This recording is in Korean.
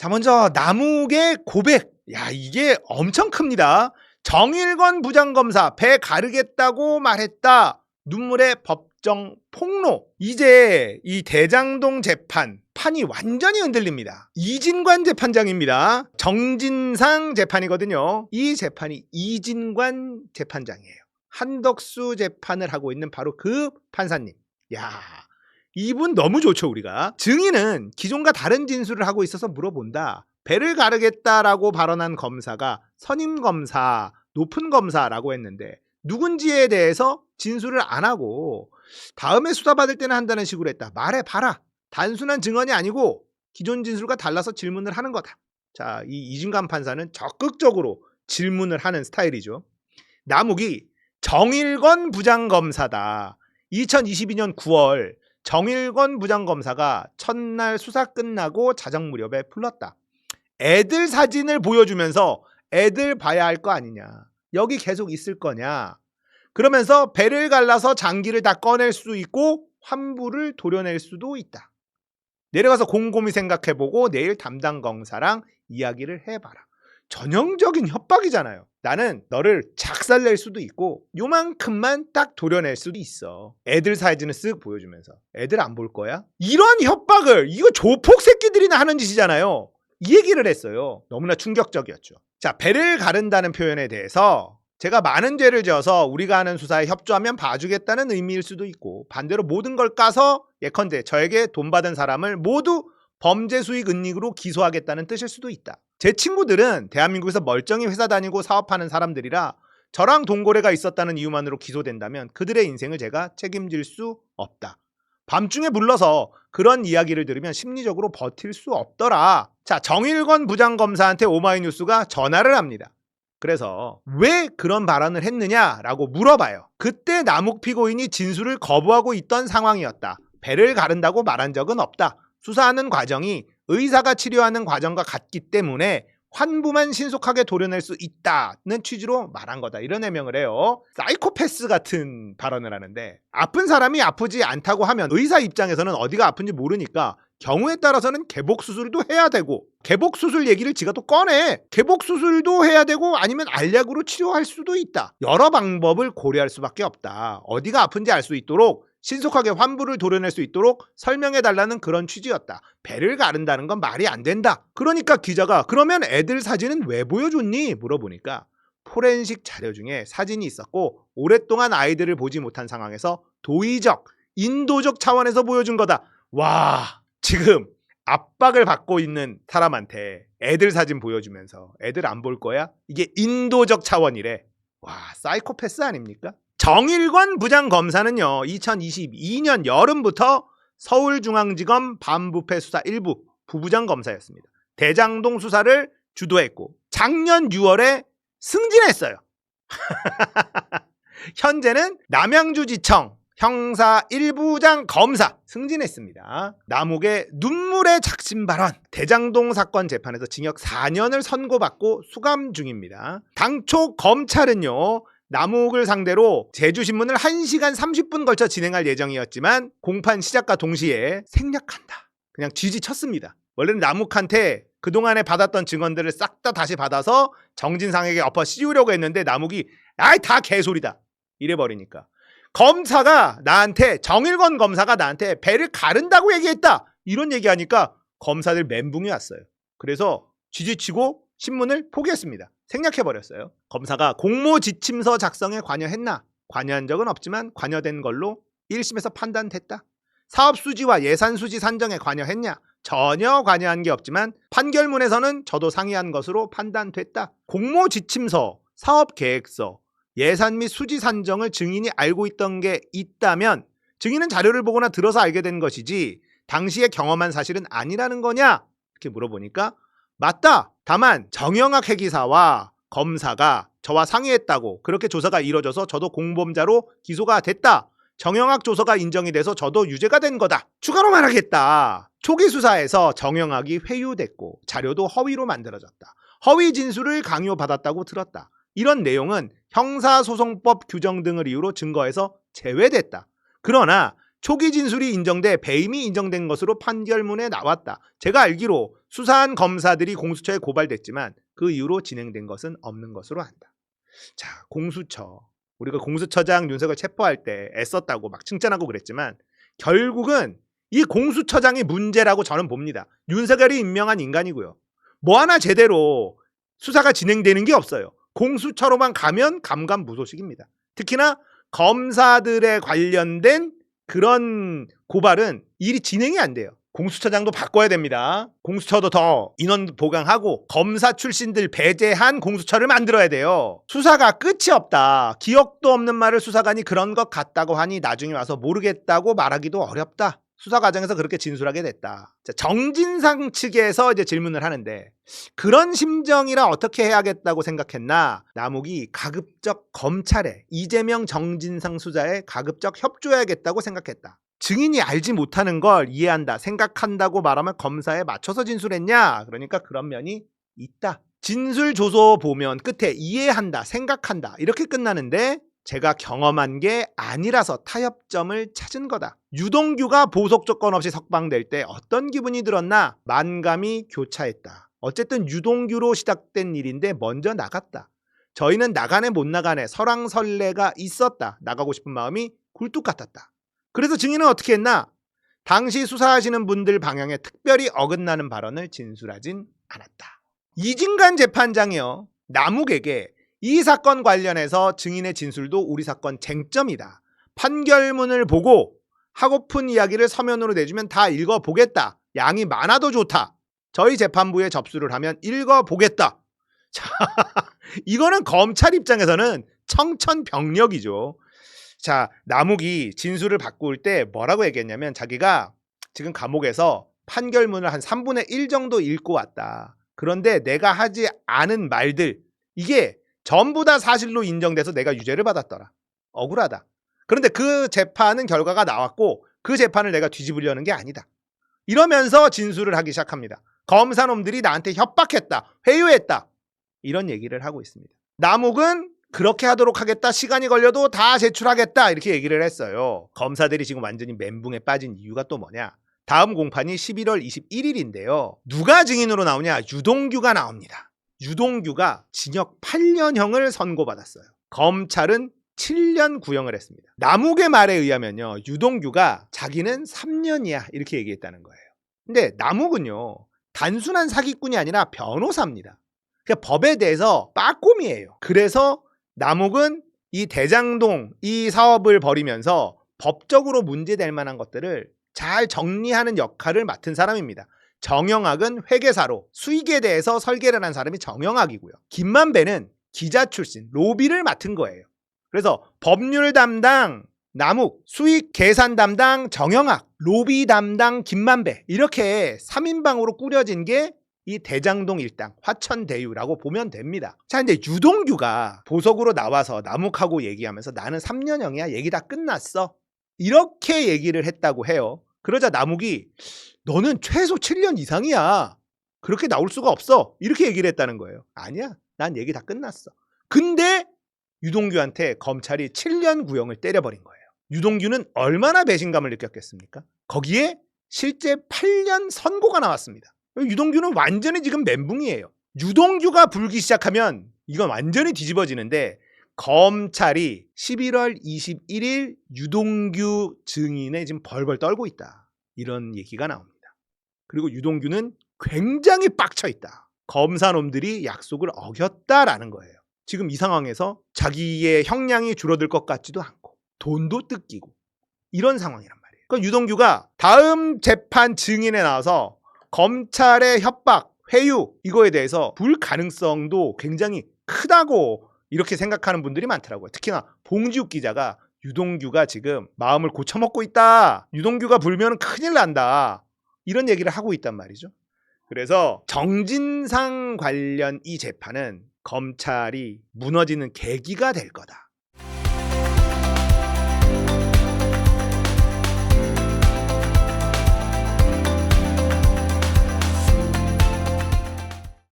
자, 먼저 남욱의 고백. 야, 이게 엄청 큽니다. 정일건 부장검사 배 가르겠다고 말했다. 눈물의 법정 폭로. 이제 이 대장동 재판 판이 완전히 흔들립니다. 이진관 재판장입니다. 정진상 재판이거든요. 이 재판이 이진관 재판장이에요. 한덕수 재판을 하고 있는 바로 그 판사님. 야, 이분 너무 좋죠, 우리가. 증인은 기존과 다른 진술을 하고 있어서 물어본다. 배를 가르겠다라고 발언한 검사가 선임 검사, 높은 검사라고 했는데 누군지에 대해서 진술을 안 하고 다음에 수사받을 때는 한다는 식으로 했다. 말해 봐라. 단순한 증언이 아니고 기존 진술과 달라서 질문을 하는 거다. 자, 이 이진관 판사는 적극적으로 질문을 하는 스타일이죠. 남욱이 정일건 부장검사다. 2022년 9월 정일건 부장검사가 첫날 수사 끝나고 자정 무렵에 불렀다. 애들 사진을 보여주면서 애들 봐야 할 거 아니냐. 여기 계속 있을 거냐. 그러면서 배를 갈라서 장기를 다 꺼낼 수 있고 환부를 도려낼 수도 있다. 내려가서 곰곰이 생각해보고 내일 담당 검사랑 이야기를 해봐라. 전형적인 협박이잖아요. 나는 너를 작살낼 수도 있고 요만큼만 딱 도려낼 수도 있어. 애들 사진을 쓱 보여주면서 애들 안 볼 거야? 이런 협박을 이거 조폭 새끼들이나 하는 짓이잖아요. 이 얘기를 했어요. 너무나 충격적이었죠. 자, 배를 가른다는 표현에 대해서 제가 많은 죄를 지어서 우리가 하는 수사에 협조하면 봐주겠다는 의미일 수도 있고 반대로 모든 걸 까서 예컨대 저에게 돈 받은 사람을 모두 범죄 수익 은닉으로 기소하겠다는 뜻일 수도 있다. 제 친구들은 대한민국에서 멀쩡히 회사 다니고 사업하는 사람들이라 저랑 동거래가 있었다는 이유만으로 기소된다면 그들의 인생을 제가 책임질 수 없다. 밤중에 불러서 그런 이야기를 들으면 심리적으로 버틸 수 없더라. 자, 정일건 부장검사한테 오마이뉴스가 전화를 합니다. 그래서 왜 그런 발언을 했느냐라고 물어봐요. 그때 남욱 피고인이 진술을 거부하고 있던 상황이었다. 배를 가른다고 말한 적은 없다. 수사하는 과정이 의사가 치료하는 과정과 같기 때문에 환부만 신속하게 도려낼 수 있다는 취지로 말한 거다. 이런 해명을 해요. 사이코패스 같은 발언을 하는데 아픈 사람이 아프지 않다고 하면 의사 입장에서는 어디가 아픈지 모르니까 경우에 따라서는 개복 수술도 해야 되고 개복 수술 얘기를 지가 또 꺼내. 개복 수술도 해야 되고 아니면 알약으로 치료할 수도 있다. 여러 방법을 고려할 수밖에 없다. 어디가 아픈지 알 수 있도록 신속하게 환부를 도려낼 수 있도록 설명해 달라는 그런 취지였다. 배를 가른다는 건 말이 안 된다. 그러니까 기자가 그러면 애들 사진은 왜 보여줬니? 물어보니까 포렌식 자료 중에 사진이 있었고 오랫동안 아이들을 보지 못한 상황에서 도의적, 인도적 차원에서 보여준 거다. 와, 지금 압박을 받고 있는 사람한테 애들 사진 보여주면서 애들 안 볼 거야? 이게 인도적 차원이래. 와, 사이코패스 아닙니까? 정일권 부장검사는요, 2022년 여름부터 서울중앙지검 반부패 수사 1부 부부장 검사였습니다. 대장동 수사를 주도했고, 작년 6월에 승진했어요. 현재는 남양주지청 형사 1부장 검사 승진했습니다. 남욱의 눈물의 작심 발언 대장동 사건 재판에서 징역 4년을 선고받고 수감 중입니다. 당초 검찰은요. 남욱을 상대로 제주신문을 1시간 30분 걸쳐 진행할 예정이었지만 공판 시작과 동시에 생략한다. 그냥 쥐지쳤습니다. 원래는 남욱한테 그동안에 받았던 증언들을 싹 다 다시 받아서 정진상에게 엎어 씌우려고 했는데 남욱이 아이 다 개소리다. 이래버리니까. 검사가 나한테 정일건 검사가 나한테 배를 가른다고 얘기했다. 이런 얘기하니까 검사들 멘붕이 왔어요. 그래서 쥐지치고 신문을 포기했습니다. 생략해버렸어요. 검사가 공모 지침서 작성에 관여했나? 관여한 적은 없지만 관여된 걸로 1심에서 판단됐다. 사업 수지와 예산 수지 산정에 관여했냐? 전혀 관여한 게 없지만 판결문에서는 저도 상의한 것으로 판단됐다. 공모 지침서, 사업 계획서, 예산 및 수지 산정을 증인이 알고 있던 게 있다면 증인은 자료를 보거나 들어서 알게 된 것이지 당시에 경험한 사실은 아니라는 거냐? 이렇게 물어보니까 맞다. 다만 정영학 회기사와 검사가 저와 상의했다고 그렇게 조사가 이뤄져서 저도 공범자로 기소가 됐다. 정영학 조서가 인정이 돼서 저도 유죄가 된 거다. 추가로 말하겠다. 초기 수사에서 정영학이 회유됐고 자료도 허위로 만들어졌다. 허위 진술을 강요받았다고 들었다. 이런 내용은 형사소송법 규정 등을 이유로 증거에서 제외됐다. 그러나 초기 진술이 인정돼 배임이 인정된 것으로 판결문에 나왔다. 제가 알기로 수사한 검사들이 공수처에 고발됐지만 그 이후로 진행된 것은 없는 것으로 안다. 자, 공수처. 우리가 공수처장 윤석열 체포할 때 애썼다고 막 칭찬하고 그랬지만 결국은 이 공수처장이 문제라고 저는 봅니다. 윤석열이 임명한 인간이고요. 뭐 하나 제대로 수사가 진행되는 게 없어요. 공수처로만 가면 감감무소식입니다. 특히나 검사들에 관련된 그런 고발은 일이 진행이 안 돼요. 공수처장도 바꿔야 됩니다. 공수처도 더 인원 보강하고 검사 출신들 배제한 공수처를 만들어야 돼요. 수사가 끝이 없다. 기억도 없는 말을 수사관이 그런 것 같다고 하니 나중에 와서 모르겠다고 말하기도 어렵다. 수사 과정에서 그렇게 진술하게 됐다. 자, 정진상 측에서 이제 질문을 하는데 그런 심정이라 어떻게 해야겠다고 생각했나? 남욱이 가급적 검찰에 이재명 정진상 수사에 가급적 협조해야겠다고 생각했다. 증인이 알지 못하는 걸 이해한다, 생각한다고 말하면 검사에 맞춰서 진술했냐? 그러니까 그런 면이 있다. 진술 조서 보면 끝에 이해한다, 생각한다 이렇게 끝나는데 제가 경험한 게 아니라서 타협점을 찾은 거다. 유동규가 보석 조건 없이 석방될 때 어떤 기분이 들었나? 만감이 교차했다. 어쨌든 유동규로 시작된 일인데 먼저 나갔다. 저희는 나가네 못 나가네 설왕설래가 있었다. 나가고 싶은 마음이 굴뚝 같았다. 그래서 증인은 어떻게 했나? 당시 수사하시는 분들 방향에 특별히 어긋나는 발언을 진술하진 않았다. 이진관 재판장이요. 남욱에게 이 사건 관련해서 증인의 진술도 우리 사건 쟁점이다. 판결문을 보고 하고픈 이야기를 서면으로 내주면 다 읽어보겠다. 양이 많아도 좋다. 저희 재판부에 접수를 하면 읽어보겠다. 자, 이거는 검찰 입장에서는 청천벽력이죠. 자, 남욱이 진술을 바꿀 때 뭐라고 얘기했냐면 자기가 지금 감옥에서 판결문을 한 3분의 1 정도 읽고 왔다. 그런데 내가 하지 않은 말들, 이게 전부 다 사실로 인정돼서 내가 유죄를 받았더라. 억울하다. 그런데 그 재판은 결과가 나왔고 그 재판을 내가 뒤집으려는 게 아니다. 이러면서 진술을 하기 시작합니다. 검사놈들이 나한테 협박했다. 회유했다. 이런 얘기를 하고 있습니다. 남욱은 그렇게 하도록 하겠다. 시간이 걸려도 다 제출하겠다. 이렇게 얘기를 했어요. 검사들이 지금 완전히 멘붕에 빠진 이유가 또 뭐냐? 다음 공판이 11월 21일인데요. 누가 증인으로 나오냐? 유동규가 나옵니다. 유동규가 징역 8년형을 선고받았어요. 검찰은 7년 구형을 했습니다. 남욱의 말에 의하면요. 유동규가 자기는 3년이야. 이렇게 얘기했다는 거예요. 근데 남욱은요. 단순한 사기꾼이 아니라 변호사입니다. 그러니까 법에 대해서 빠꼼이에요. 그래서 남욱은 이 대장동 이 사업을 벌이면서 법적으로 문제될 만한 것들을 잘 정리하는 역할을 맡은 사람입니다. 정영학은 회계사로 수익에 대해서 설계를 한 사람이 정영학이고요. 김만배는 기자 출신, 로비를 맡은 거예요. 그래서 법률 담당 남욱, 수익 계산 담당 정영학, 로비 담당 김만배 이렇게 3인방으로 꾸려진 게 이 대장동 일당 화천대유라고 보면 됩니다. 자, 근데 유동규가 보석으로 나와서 남욱하고 얘기하면서 나는 3년형이야. 얘기 다 끝났어. 이렇게 얘기를 했다고 해요. 그러자 남욱이 너는 최소 7년 이상이야. 그렇게 나올 수가 없어. 이렇게 얘기를 했다는 거예요. 아니야. 난 얘기 다 끝났어. 근데 유동규한테 검찰이 7년 구형을 때려버린 거예요. 유동규는 얼마나 배신감을 느꼈겠습니까? 거기에 실제 8년 선고가 나왔습니다. 유동규는 완전히 지금 멘붕이에요. 유동규가 불기 시작하면 이건 완전히 뒤집어지는데 검찰이 11월 21일 유동규 증인에 지금 벌벌 떨고 있다. 이런 얘기가 나옵니다. 그리고 유동규는 굉장히 빡쳐 있다. 검사놈들이 약속을 어겼다라는 거예요. 지금 이 상황에서 자기의 형량이 줄어들 것 같지도 않고 돈도 뜯기고 이런 상황이란 말이에요. 그러니까 유동규가 다음 재판 증인에 나와서 검찰의 협박, 회유 이거에 대해서 불가능성도 굉장히 크다고 이렇게 생각하는 분들이 많더라고요. 특히나 봉지욱 기자가 유동규가 지금 마음을 고쳐먹고 있다. 유동규가 불면 큰일 난다. 이런 얘기를 하고 있단 말이죠. 그래서 정진상 관련 이 재판은 검찰이 무너지는 계기가 될 거다.